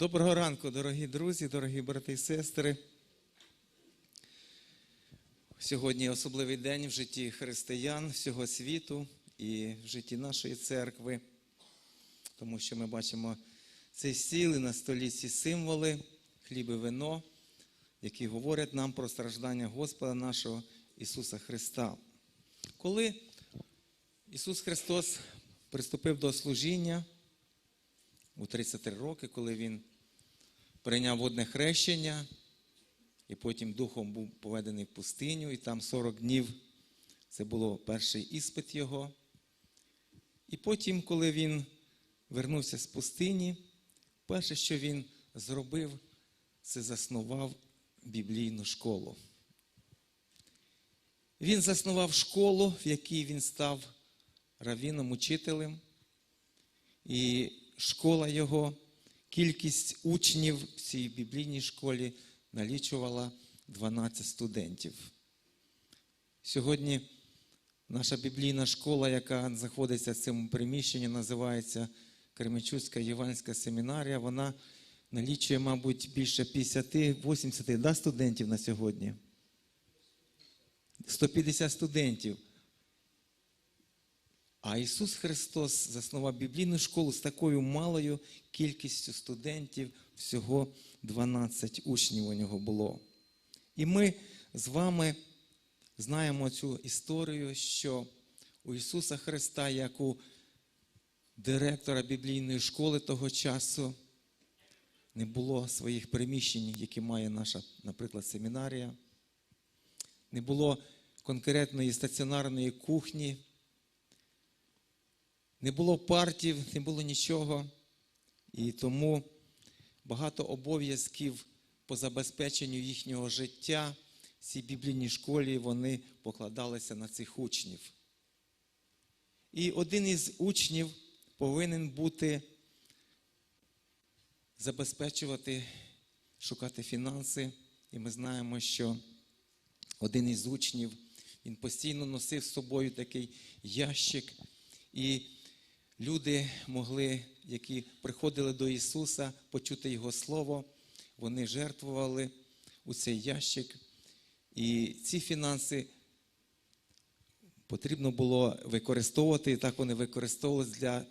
Доброго ранку, дорогі друзі, дорогі брати і сестри. Сьогодні особливий день в житті християн всього світу і в житті нашої церкви, тому що ми бачимо цей стіл і на столі ці символи, хліб і вино, які говорять нам про страждання Господа нашого Ісуса Христа. Коли Ісус Христос приступив до служіння у 33 роки, коли Він прийняв водне хрещення, і потім духом був поведений в пустиню, і там 40 днів це було перший іспит його. І потім, коли він вернувся з пустині, перше, що він зробив, це заснував біблійну школу. Він заснував школу, в якій він став равіном, учителем. І школа його, кількість учнів в цій біблійній школі налічувала 12 студентів. Сьогодні наша біблійна школа, яка знаходиться в цьому приміщенні, називається Кременчуцька Євангельська семінарія. Вона налічує, мабуть, більше 50-80 да, студентів на сьогодні. 150 студентів. А Ісус Христос заснував біблійну школу з такою малою кількістю студентів, всього 12 учнів у нього було. І ми з вами знаємо цю історію, що у Ісуса Христа, як у директора біблійної школи того часу, не було своїх приміщень, які має наша, наприклад, семінарія, не було конкретної стаціонарної кухні. Не було партів, не було нічого. І тому багато обов'язків по забезпеченню їхнього життя в цій біблійній школі вони покладалися на цих учнів. І один із учнів повинен бути забезпечувати, шукати фінанси. І ми знаємо, що один із учнів він постійно носив з собою такий ящик. І люди могли, які приходили до Ісуса, почути Його Слово, вони жертвували у цей ящик. І ці фінанси потрібно було використовувати, і так вони використовувалися для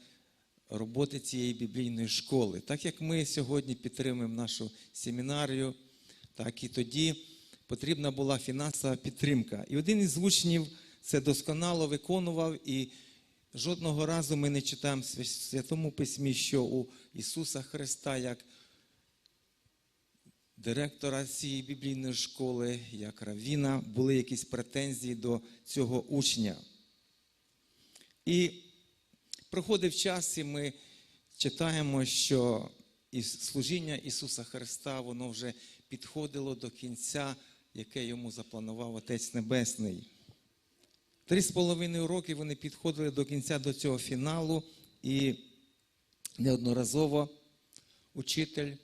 роботи цієї біблійної школи. Так як ми сьогодні підтримуємо нашу семінарію, так і тоді потрібна була фінансова підтримка. І один із учнів це досконало виконував і Жодного разу ми не читаємо в Святому Письмі, що у Ісуса Христа, як директора цієї біблійної школи, як равіна, були якісь претензії до цього учня. І проходив час, і ми читаємо, що служіння Ісуса Христа, воно вже підходило до кінця, яке йому запланував Отець Небесний. Три з половиною роки вони підходили до кінця до цього фіналу, і неодноразово учитель,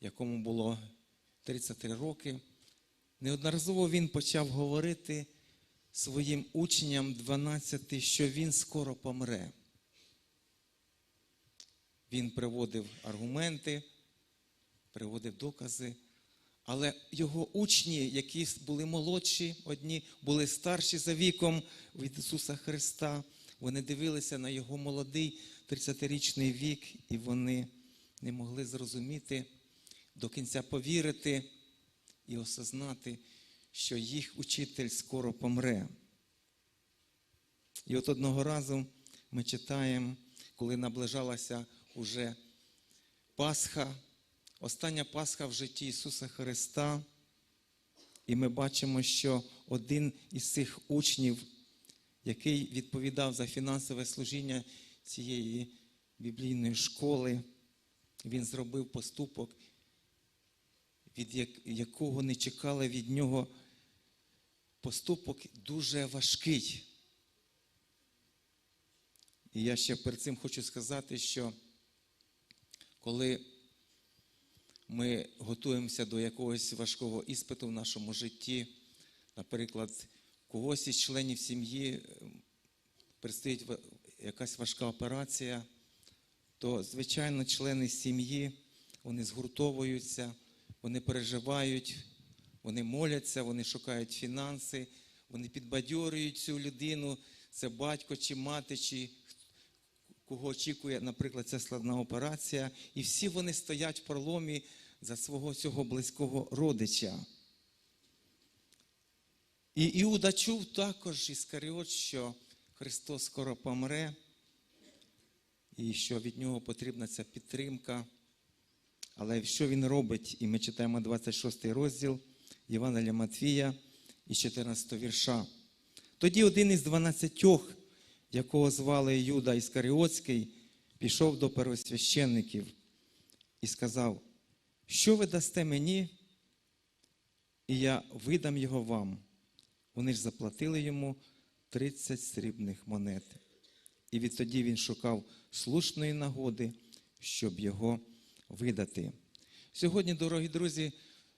якому було 33 роки, неодноразово він почав говорити своїм учням 12, що він скоро помре. Він приводив аргументи, приводив докази. Але його учні, які були молодші, одні були старші за віком від Ісуса Христа, вони дивилися на його молодий 30-річний вік, і вони не могли зрозуміти, до кінця повірити і осознати, що їх учитель скоро помре. І от одного разу ми читаємо, коли наближалася уже Пасха. Остання Пасха в житті Ісуса Христа, і ми бачимо, що один із цих учнів, який відповідав за фінансове служіння цієї біблійної школи, він зробив поступок, від якого не чекали від нього поступок дуже важкий. І я ще перед цим хочу сказати, що коли ми готуємося до якогось важкого іспиту в нашому житті. Наприклад, когось із членів сім'ї предстоїть якась важка операція, то, звичайно, члени сім'ї вони згуртовуються, вони переживають, вони моляться, вони шукають фінанси, вони підбадьорюють цю людину, це батько чи мати, чи кого очікує, наприклад, ця складна операція. І всі вони стоять в проломі за свого цього близького родича. І Іуда чув також Іскаріот, що Христос скоро помре, і що від нього потрібна ця підтримка. Але що він робить? І ми читаємо 26 розділ Євангелія Матвія і 14 вірша. Тоді один із дванадцятьох, якого звали Юда Іскаріотський, пішов до первосвященників і сказав, що ви дасте мені, і я видам його вам. Вони ж заплатили йому 30 срібних монет. І відтоді він шукав слушної нагоди, щоб його видати. Сьогодні, дорогі друзі,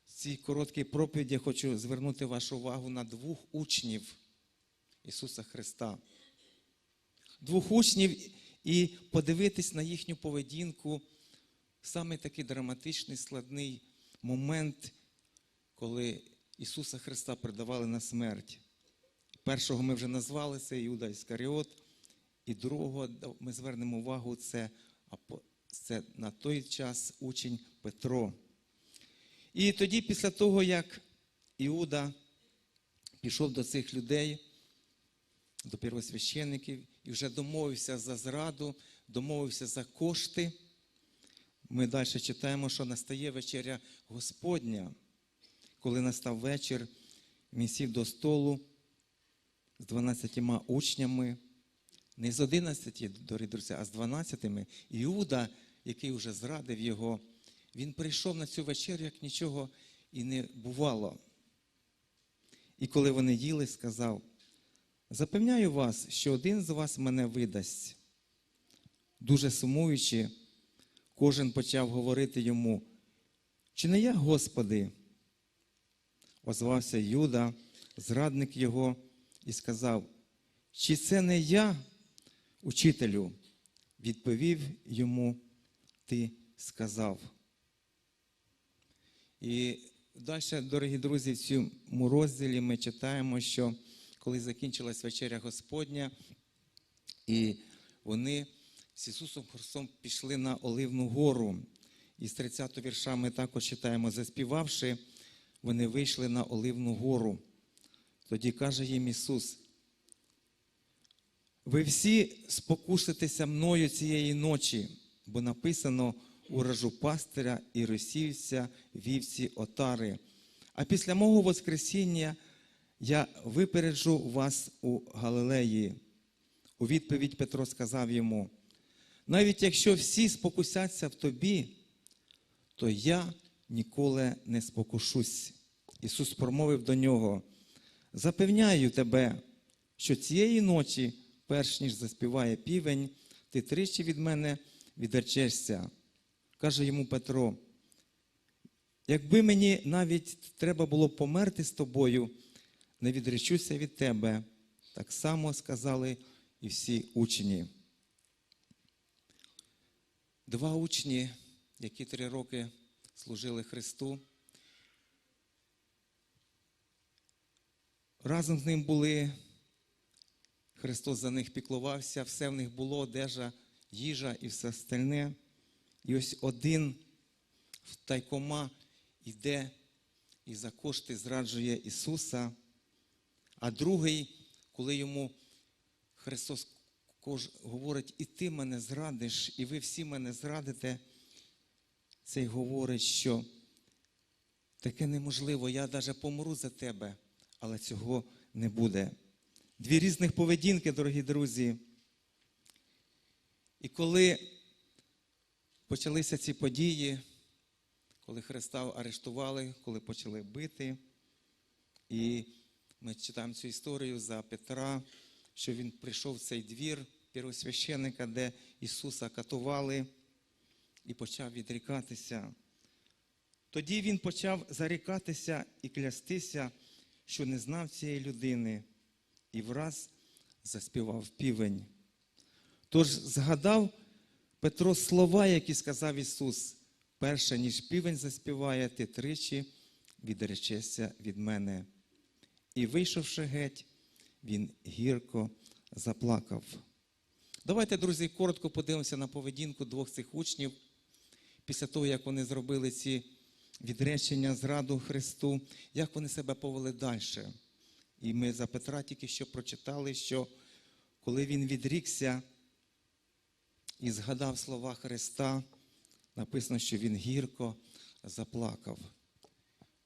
в цій короткій проповіді я хочу звернути вашу увагу на двох учнів Ісуса Христа. Двох учнів і подивитись на їхню поведінку саме такий драматичний, складний момент, коли Ісуса Христа придавали на смерть. Першого ми вже назвали це Іуда Іскаріот, і другого ми звернемо увагу це, це на той час учень Петро. І тоді, після того, як Іуда пішов до цих людей, до первосвященників, і вже домовився за зраду, домовився за кошти, ми далі читаємо, що настає вечеря Господня. Коли настав вечір, він сів до столу з 12 учнями, не з 11, дорогі друзі, а з 12. Іуда, який вже зрадив його, він прийшов на цю вечерю, як нічого і не бувало. І коли вони їли, сказав: Запевняю вас, що один з вас мене видасть. Дуже сумуючи, кожен почав говорити йому, чи не я, Господи? Озвався Юда, зрадник його, і сказав, чи це не я, учителю? Відповів йому, ти сказав. І далі, дорогі друзі, в цьому розділі ми читаємо, що коли закінчилась вечеря Господня, і вони з Ісусом Христом пішли на Оливну гору. І з 30 вірша ми також читаємо, заспівавши, вони вийшли на Оливну гору. Тоді каже їм Ісус, ви всі спокуситеся мною цієї ночі, бо написано уражу пастиря і розсівся вівці отари. А після мого Воскресіння я випереджу вас у Галилеї. У відповідь Петро сказав йому: навіть якщо всі спокусяться в тобі, то я ніколи не спокушусь. Ісус промовив до нього: Запевняю тебе, що цієї ночі, перш ніж заспіває півень, ти тричі від мене відречешся. Каже йому Петро: якби мені навіть треба було померти з тобою, не відречуся від тебе. Так само сказали і всі учні. Два учні, які три роки служили Христу, разом з ним були, Христос за них піклувався, все в них було, одежа, їжа і все остальне. І ось один в тайкома йде і за кошти зраджує Ісуса, а другий, коли йому Христос говорить, і ти мене зрадиш, і ви всі мене зрадите, цей говорить, що таке неможливо, я навіть помру за тебе, але цього не буде. Дві різних поведінки, дорогі друзі. І коли почалися ці події, коли Христа арештували, коли почали бити, і ми читаємо цю історію за Петра, що він прийшов в цей двір первосвященника, де Ісуса катували, і почав відрікатися. Тоді він почав зарікатися і клястися, що не знав цієї людини, і враз заспівав півень. Тож згадав Петро слова, які сказав Ісус, перше, ніж півень заспіває, ти тричі відречешся від мене. І, вийшовши геть, він гірко заплакав. Давайте, друзі, коротко подивимося на поведінку двох цих учнів після того, як вони зробили ці відречення, зраду Христу, як вони себе повели далі. І ми за Петра тільки що прочитали, що коли він відрікся і згадав слова Христа, написано, що він гірко заплакав.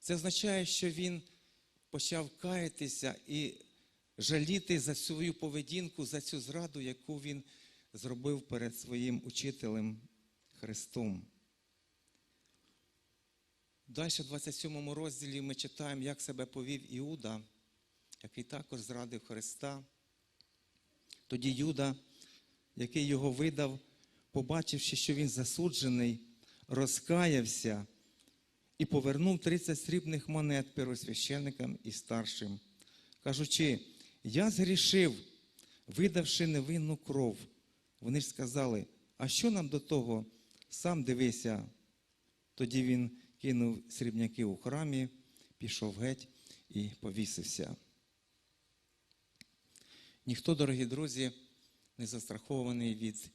Це означає, що він почав каятися і жаліти за свою поведінку, за цю зраду, яку він зробив перед своїм учителем Христом. Далі, в 27 розділі, ми читаємо, як себе повів Іуда, який також зрадив Христа. Тоді Юда, який його видав, побачивши, що він засуджений, розкаявся і повернув 30 срібних монет первосвященникам і старшим, кажучи, я згрішив, видавши невинну кров. Вони ж сказали, а що нам до того? Сам дивися. Тоді він кинув срібняки у храмі, пішов геть і повісився. Ніхто, дорогі друзі, не застрахований від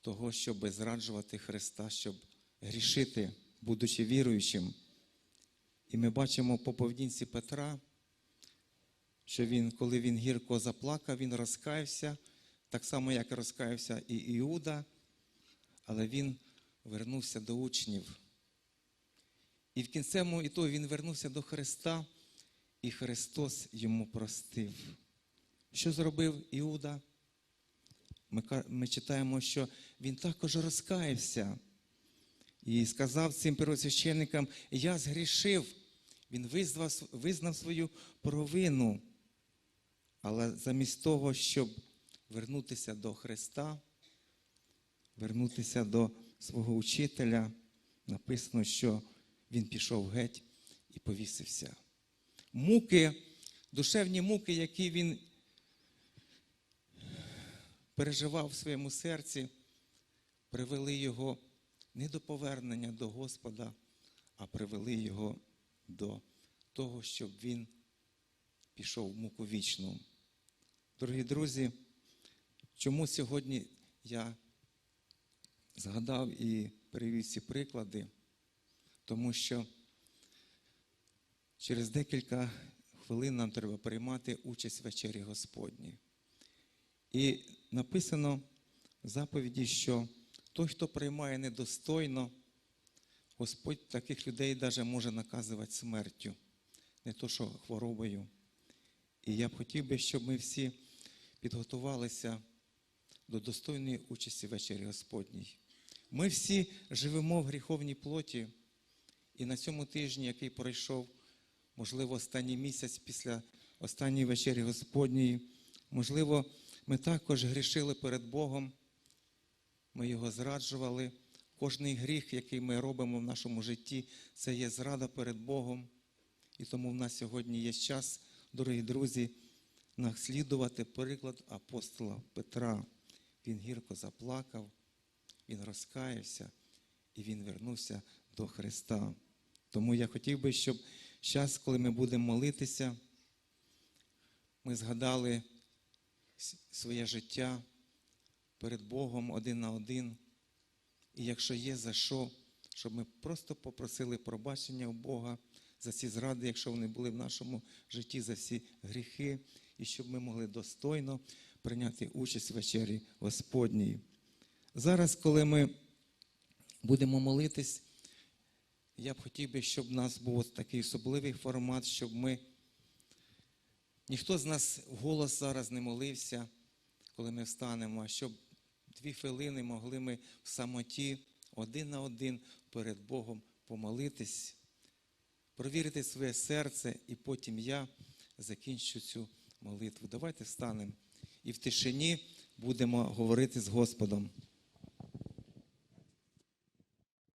того, щоб зраджувати Христа, щоб грішити, будучи віруючим. І ми бачимо по поведінці Петра, що він, коли він гірко заплакав, він розкаявся, так само, як розкаявся і Іуда, але він вернувся до учнів. І в кінцевому ітогі він вернувся до Христа, і Христос йому простив. Що зробив Іуда? Ми, ми читаємо, що він також розкаявся і сказав цим первосвященникам, я згрішив. Він визнав, визнав свою провину. Але замість того, щоб вернутися до Христа, вернутися до свого учителя, написано, що він пішов геть і повісився. Муки, душевні муки, які він переживав в своєму серці, привели його не до повернення до Господа, а привели його до того, щоб він пішов в муку вічну. Дорогі друзі, чому сьогодні я згадав і привів ці приклади? Тому що через декілька хвилин нам треба приймати участь в вечері Господній. І написано в заповіді, що той, хто приймає недостойно, Господь таких людей навіть може наказувати смертю, не то що хворобою. І я б хотів би, щоб ми всі підготувалися до достойної участі вечері Господній. Ми всі живемо в гріховній плоті, і на цьому тижні, який пройшов, можливо, останній місяць після останньої вечері Господньої, можливо, ми також грішили перед Богом, ми його зраджували. Кожний гріх, який ми робимо в нашому житті, це є зрада перед Богом. І тому в нас сьогодні є час, дорогі друзі, наслідувати приклад апостола Петра. Він гірко заплакав, він розкаявся і він вернувся до Христа. Тому я хотів би, щоб час, коли ми будемо молитися, ми згадали своє життя перед Богом один на один. І якщо є за що, щоб ми просто попросили пробачення у Бога за ці зради, якщо вони були в нашому житті, за всі гріхи, і щоб ми могли достойно прийняти участь в вечері Господній. Зараз, коли ми будемо молитись, я б хотів би, щоб в нас був такий особливий формат, щоб ми. Ніхто з нас вголос зараз не молився, коли ми встанемо, а щоб дві хвилини могли ми в самоті один на один перед Богом помолитись, провірити своє серце, і потім я закінчу цю молитву. Давайте встанемо і в тишині будемо говорити з Господом.